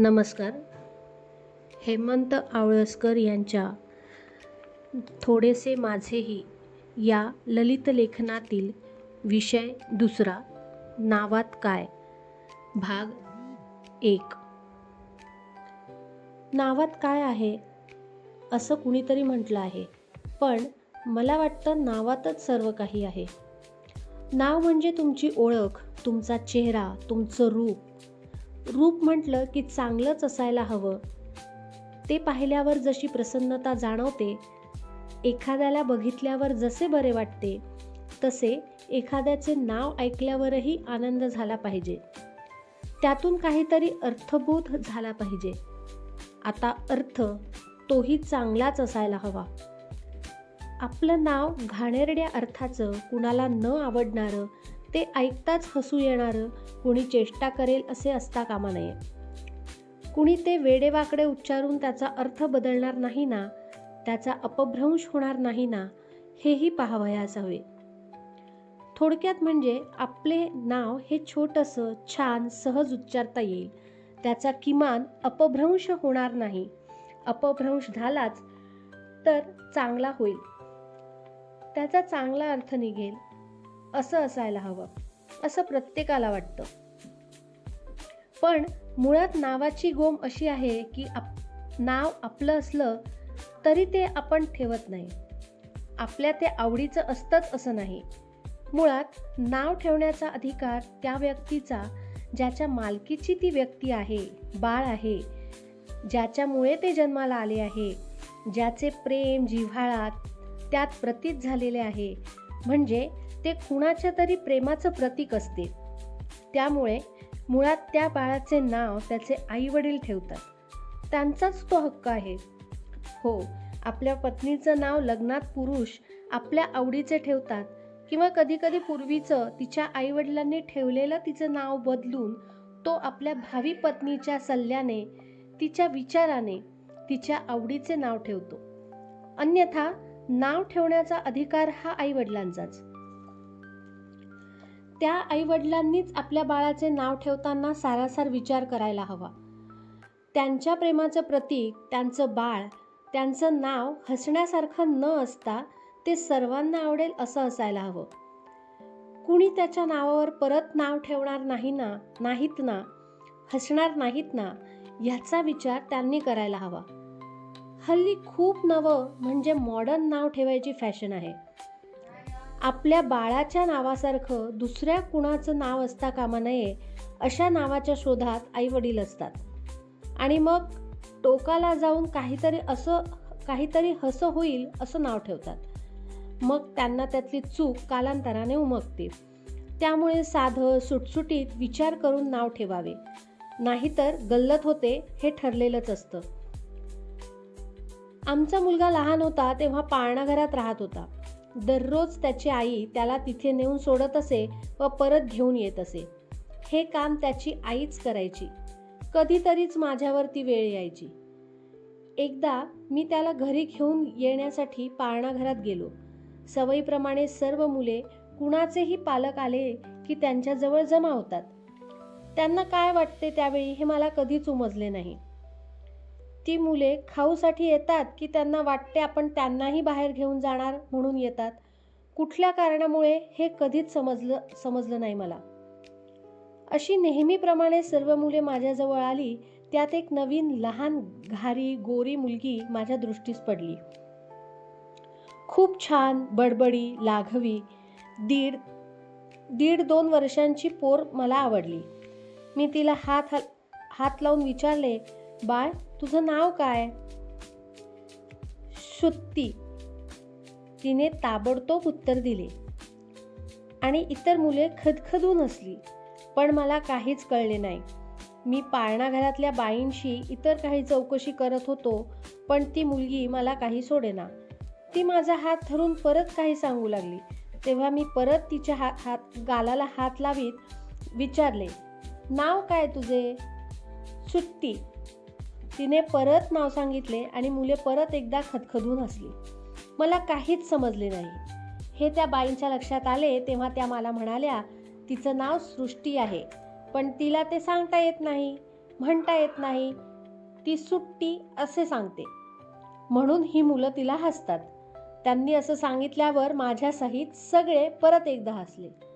नमस्कार. हेमंत आवळसकर यांच्या थोडेसे माझेही या ललित लेखनातील विषय दुसरा. नावात काय? भाग एक. नावात काय आहे? असं कुणीतरी म्हटलं आहे. पण मला वाटतं नावातच सर्व काही आहे. नाव म्हणजे तुमची ओळख तुमचा चेहरा तुमचं रूप रूप म्हटलं की चांगलंच असायला हवं. ते पाहिल्यावर जशी प्रसन्नता जाणवते एखाद्याला बघितल्यावर जसे बरे वाटते तसे एखाद्याचे नाव ऐकल्यावरही आनंद झाला पाहिजे. त्यातून काहीतरी अर्थबोध झाला पाहिजे. आता अर्थ तोही चांगलाच असायला हवा. आपलं नाव घाणेरड्या अर्थाचं कुणाला न आवडणारं ते ऐकताच हसू येणारं कुणी चेष्टा करेल असे असता कामा नये. कुणी ते वेडेवाकडे उच्चारून त्याचा अर्थ बदलणार नाही ना त्याचा अपभ्रंश होणार नाही ना हेही पाहावयास हवे थोडक्यात म्हणजे आपले नाव हे छोटंसं छान सहज उच्चारता येईल. त्याचा किमान अपभ्रंश होणार नाही. अपभ्रंश झालाच तर चांगला होईल. त्याचा चांगला अर्थ निघेल. असं असायला हवं असं प्रत्येकाला वाटतं. पण मुळात नावाची गोम अशी आहे की आप नाव आपलं असलं तरी ते आपण ठेवत नाही. आपल्या ते आवडीचं असतंच असं नाही. मुळात नाव ठेवण्याचा अधिकार त्या व्यक्तीचा ज्याच्या मालकीची ती व्यक्ती आहे बाळ आहे ज्याच्यामुळे ते जन्माला आले आहे ज्याचे प्रेम जिव्हाळा त्यात प्रतीत झालेले आहे म्हणजे ते कुणाच्या तरी प्रेमाचं प्रतीक असते त्यामुळे मुळात त्या बाळाचे नाव त्याचे आई वडील ठेवतात. त्यांचाच तो हक्क आहे. हो आपल्या पत्नीचं नाव लग्नात पुरुष आपल्या आवडीचे ठेवतात किंवा कधीकधी पूर्वीचं तिच्या आईवडिलांनी ठेवलेलं तिचं नाव बदलून तो आपल्या भावी पत्नीच्या सल्ल्याने तिच्या विचाराने तिच्या आवडीचे नाव ठेवतो. अन्यथा नाव ठेवण्याचा अधिकार हा आईवडिलांचाच. त्या आईवडिलांनीच आपल्या बाळाचे नाव ठेवताना सारासार विचार करायला हवा. त्यांच्या प्रेमाचं प्रतीक त्यांचं बाळ त्यांचं नाव हसण्यासारखं न असता ते सर्वांना आवडेल असं असायला हवं. कुणी त्याच्या नावावर परत नाव ठेवणार नाही ना नाहीत ना हसणार नाहीत ना ह्याचा विचार त्यांनी करायला हवा. हल्ली खूप नवं म्हणजे मॉडर्न नाव ठेवायची फॅशन आहे. आपल्या बाळाच्या नावासारखं दुसऱ्या कुणाचं नाव असता कामा नये अशा नावाच्या शोधात आईवडील असतात. आणि मग टोकाला जाऊन काहीतरी असं काहीतरी हसं होईल असं नाव ठेवतात. मग त्यांना त्यातली चूक कालांतराने उमगते. त्यामुळे साधं सुटसुटीत विचार करून नाव ठेवावे. नाहीतर गल्लत होते हे ठरलेलंच असतं. आमचा मुलगा लहान होता तेव्हा पाळणाघरात राहत होता. दररोज त्याची आई त्याला तिथे नेऊन सोडत असे व परत घेऊन येत असे. हे काम त्याची आईच करायची. कधीतरीच माझ्यावरती वेळ यायची. एकदा मी त्याला घरी घेऊन येण्यासाठी पाळणाघरात गेलो. सवयीप्रमाणे सर्व मुले कुणाचेही पालक आले की त्यांच्याजवळ जमा होतात. त्यांना काय वाटते त्यावेळी हे मला कधीच उमजले नाही. ती मुले खाऊसाठी येतात की त्यांना वाटते आपण त्यांनाही बाहेर घेऊन जाणार म्हणून येतात. कुठल्या कारणामुळे हे कधीच समजलं समजलं नाही मला. अशी नेहमीप्रमाणे सर्व मुले माझ्याजवळ आली त्यात एक नवीन लहान घारी गोरी मुलगी माझ्या दृष्टीस पडली. खूप छान बडबडी लाघवी दीड दीड दोन वर्षांची पोर मला आवडली. मी तिला हात हात लावून विचारले बाळ तुझं नाव काय? शुत्ती तिने ताबडतोब उत्तर दिले. आणि इतर मुले खदखदून असली पण मला काहीच कळले नाही. मी पाळणाघरातल्या बाईंशी इतर काही चौकशी करत होतो पण ती मुलगी मला काही सोडेना. ती माझा हात धरून परत काही सांगू लागली. तेव्हा मी परत तिच्या हात हात गालाला हात लावीत विचारले नाव काय तुझे? सुट्टी तिने परत नाव सांगितले आणि मुले परत एकदा खदखदून हसली. मला काहीच समजले नाही. हे त्या बाईंच्या लक्षात आले तेव्हा त्या मला म्हणाल्या तिचं नाव सृष्टी आहे पण तिला ते सांगता येत नाही म्हणता येत नाही. ती सुट्टी असे सांगते. म्हणून ही मुलं तिला हसतात. त्यांनी असं सांगितल्यावर माझ्यासहित सगळे परत एकदा हसले.